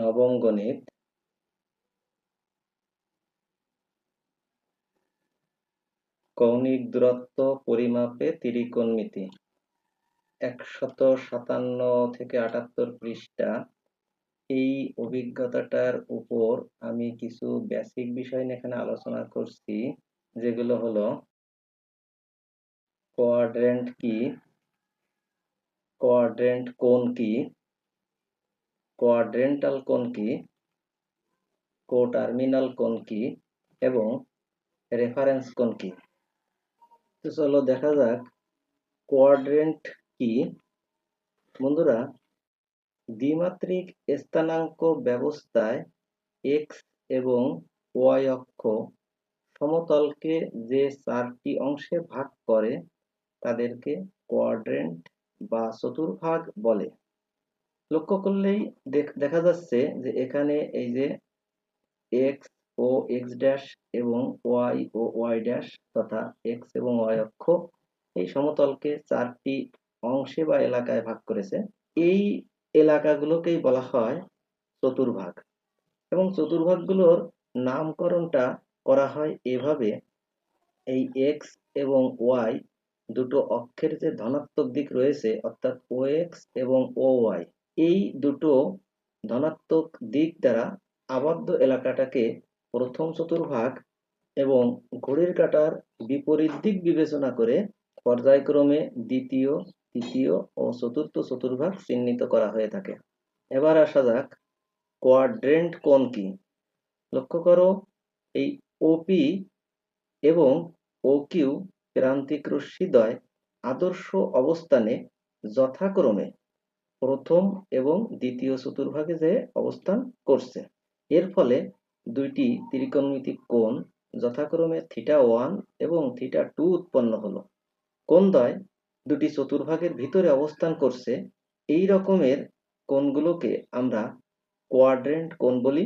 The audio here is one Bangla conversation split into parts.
নবম গণিত। কৌণিক দূরত্ব পরিমাপে ত্রিকোণমিতি একশত সাতান্ন থেকে আটাত্তর পৃষ্ঠা। এই অভিজ্ঞতাটার উপর আমি কিছু বেসিক বিষয় নিয়ে এখানে আলোচনা করছি, যেগুলো হলো কোয়াড্রেন্ট কি? কোয়াড্রেন্ট কোন কি? কোয়াড্রেন্টাল কোণ কি? কোটার্মিনাল কোণ কি? এবং রেফারেন্স কোণ কি? তো চলো দেখা যাক কোয়াড্রেন্ট কি? বন্ধুরা, দ্বিমাত্রিক স্থানাঙ্ক ব্যবস্থায় এক্স এবং ওয়াই অক্ষ সমতলকে যে চারটি অংশে ভাগ করে, তাদেরকে কোয়াড্রেন্ট বা চতুর্ভাগ বলে। লক্ষ্য করলেই দেখা যাচ্ছে যে এখানে এই যে এক্স ও এক্স ড্যাশ এবং ওয়াই ও ওয়াই ড্যাশ তথা এক্স এবং ওয়াই অক্ষ এই সমতলকে চারটি অংশে বা এলাকায় ভাগ করেছে। এই এলাকাগুলোকেই বলা হয় চতুর্ভাগ। এবং চতুর্ভাগগুলোর নামকরণটা করা হয় এভাবে। এই এক্স এবং ওয়াই দুটো অক্ষের যে ধনাত্মক দিক রয়েছে, অর্থাৎ ও এক্স এবং ও ওয়াই এই দুটো ধনাত্মক দিক দ্বারা আবদ্ধ এলাকাটাকে প্রথম চতুর্ভাগ এবং ঘড়ির কাটার বিপরীত দিক বিবেচনা করে পর্যায়ক্রমে দ্বিতীয়, তৃতীয় ও চতুর্থ চতুর্ভাগ চিহ্নিত করা হয়ে থাকে। এবার আসা যাক কোয়াড্রেন্ট কোন কি? লক্ষ্য করো, এই ওপি এবং ও কিউ প্রান্তিক রশ্মিদ্বয় আদর্শ অবস্থানে যথাক্রমে প্রথম এবং দ্বিতীয় চতুর্ভাগে যে অবস্থান করছে। এর ফলে দুইটি ত্রিকোণমিতিক কোণ যথাক্রমে থিটা ওয়ান এবং থিটা টু উৎপন্ন হলো। কোণদ্বয় দুটি চতুর্ভাগের ভিতরে অবস্থান করছে। এই রকমের কোণগুলোকে আমরা কোয়াড্রেন্ট কোণ বলি।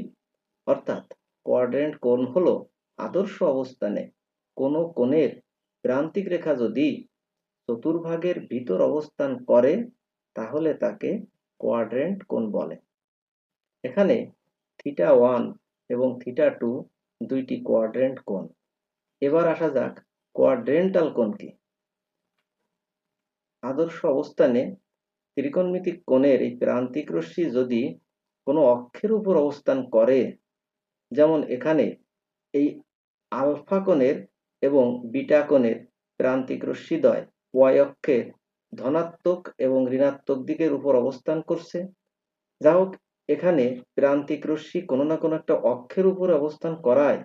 অর্থাৎ কোয়াড্রেন্ট কোণ হলো আদর্শ অবস্থানে কোনো কোণের প্রান্তিক রেখা যদি চতুর্ভাগের ভিতর অবস্থান করে তাহলে তাকে কোয়াড্রেন্ট কোণ বলে। এখানে থিটা ওয়ান এবং থিটা টু দুইটি কোয়াড্রেন্ট কোণ। এবার আসা যাক কোয়াড্রেন্টাল কোণ কি। আদর্শ অবস্থানে ত্রিকোণমিতিক কোণের এই প্রান্তিক রশ্মি যদি কোনো অক্ষের উপর অবস্থান করে, যেমন এখানে এই আলফা কোণের এবং বিটা কোণের প্রান্তিক রশ্মিদ্বয় ওয়াই অক্ষের ধনাত্মক এবং ঋণাত্মক দিকের উপর অবস্থান করছে। যা হোক, এখানে প্রান্তিক রশ্মি কোনো না কোনো একটা অক্ষের উপর অবস্থান করায়।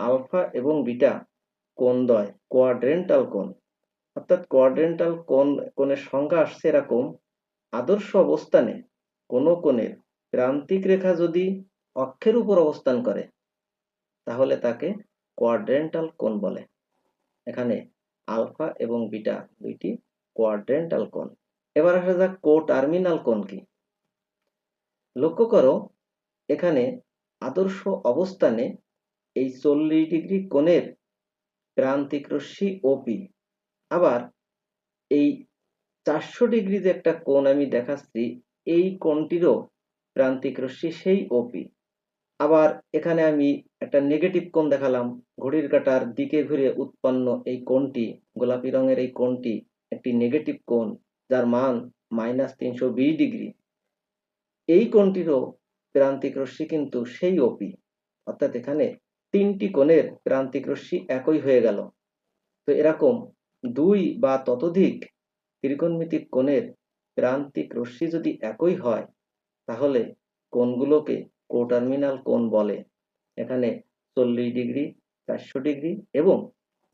আলফা এবং বিটা কোণদ্বয় কোয়াড্রেন্টাল কোণ। অর্থাৎ কোয়াড্রেন্টাল কোণ, কোণের সংজ্ঞা আসছে এরকম, আদর্শ অবস্থানে কোনো কোণের প্রান্তিক রেখা যদি অক্ষের উপর অবস্থান করে, তাহলে তাকে কোয়াড্রেন্টাল কোণ বলে। এখানে আলফা এবং বিটা দুইটি কোয়াড্রেন্টাল কোণ। এবার আসা যাক কো টার্মিনাল কোণ কি। লক্ষ্য করো, এখানে আদর্শ অবস্থানে এই চল্লিশ ডিগ্রি কোণের প্রান্তিক রশ্মি ওপি আবার এই চারশো ডিগ্রি যে একটা কোণ আমি দেখাচ্ছি, এই কোণটিরও প্রান্তিক রশ্মি সেই ওপি আবার এখানে আমি একটা নেগেটিভ কোণ দেখালাম, ঘড়ির কাটার দিকে ঘুরে উৎপন্ন এই কোণটি, গোলাপি রঙের এই কোণটি একটি নেগেটিভ কোণ যার মান মাইনাস তিনশো ডিগ্রি এই কোণটিরও প্রান্তিক রশ্মি কিন্তু সেই ওপি অর্থাৎ এখানে তিনটি কোণের প্রান্তিক রশ্মি একই হয়ে গেল। তো এরকম দুই বা ততোধিক ত্রিকোণমিতিক কোণের প্রান্তিক রশ্মি যদি একই হয়, তাহলে কোণগুলোকে কোটার্মিনাল কোণ বলে। এখানে চল্লিশ ডিগ্রি চারশো ডিগ্রি এবং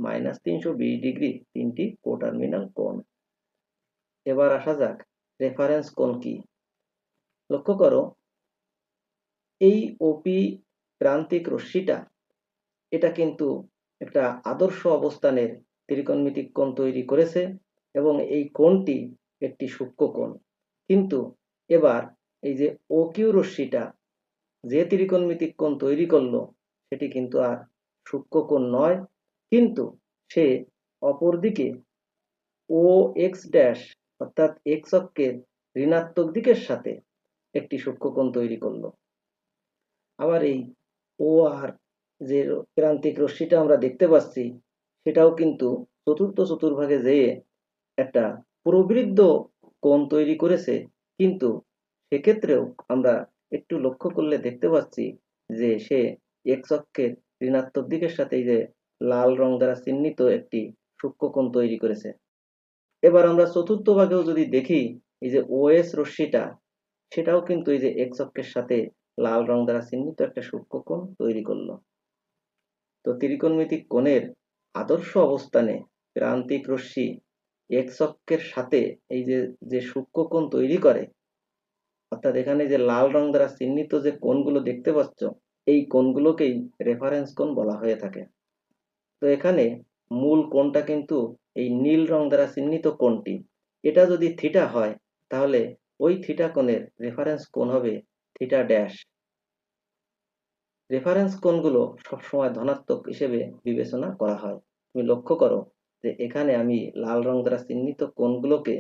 মাইনাস তিনশো বিশ ডিগ্রি তিনটি কোটার্মিনাল কোণ। এবার আসা যাক রেফারেন্স কোণ কি? লক্ষ্য করো, এই ওপি প্রান্তিক রশ্মিটা, এটা কিন্তু একটা আদর্শ অবস্থানের ত্রিকোণমিতিক কোণ তৈরি করেছে এবং এই কোণটি একটি সূক্ষ্ম কোণ। কিন্তু এবার এই যে ও কিউ রশ্মিটা যে ত্রিকোণমিতিক কোণ তৈরি করল, সেটি কিন্তু আর সূক্ষ্ম কোণ নয় কিন্তু সে অপরদিকে ও এক্স ড্যাশ অর্থাৎ এক্স অক্ষের ঋণাত্মক দিকের সাথে একটি সূক্ষ্মকোণ তৈরি করল। আবার এই ও আর যে প্রান্তিক রশ্মিটা আমরা দেখতে পাচ্ছি, সেটাও কিন্তু চতুর্থ চতুর্ভাগে যেয়ে একটা প্রবৃদ্ধ কোণ তৈরি করেছে। কিন্তু সেক্ষেত্রেও আমরা একটু লক্ষ্য করলে দেখতে পাচ্ছি যে সে এক্স অক্ষের ঋণাত্মক দিকের সাথে যে লাল রং দ্বারা চিহ্নিত একটি সূক্ষ্মকোণ তৈরি করেছে। এবার আমরা চতুর্থ ভাগেও যদি দেখি, এই যে ওএস রশ্মিটা, সেটাও কিন্তু এই যে এক্স অক্ষের সাথে লাল রং দ্বারা চিহ্নিত একটা সূক্ষ্মকোণ তৈরি করল। তো ত্রিকোণমিতিক কোণের আদর্শ অবস্থানে প্রান্তিক রশ্মি এক্স অক্ষের সাথে এই যে যে সূক্ষ্মকোণ তৈরি করে, অর্থাৎ এখানে যে লাল রং দ্বারা চিহ্নিত যে কোণগুলো দেখতে পাচ্ছ, এই কোণগুলোকেই রেফারেন্স কোণ বলা হয়ে থাকে। তো এখানে মূল কোণটা কিন্তু এই নীল রং দ্বারা চিহ্নিত কোণটি। এটা যদি থিটা হয়, তাহলে ওই থিটা কোণের রেফারেন্স কোণ হবে থিটা ড্যাশ রেফারেন্স কোণগুলো সবসময় ধনাত্মক হিসেবে বিবেচনা করা হয়। তুমি লক্ষ্য করো যে এখানে আমি লাল রং দ্বারা চিহ্নিত কোণগুলোকে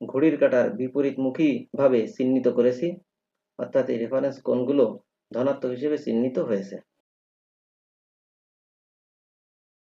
ঘড়ির কাঁটার বিপরীতমুখী ভাবে চিহ্নিত করেছি। অর্থাৎ এই রেফারেন্স কোণগুলো ধনাত্মক হিসেবে চিহ্নিত হয়েছে।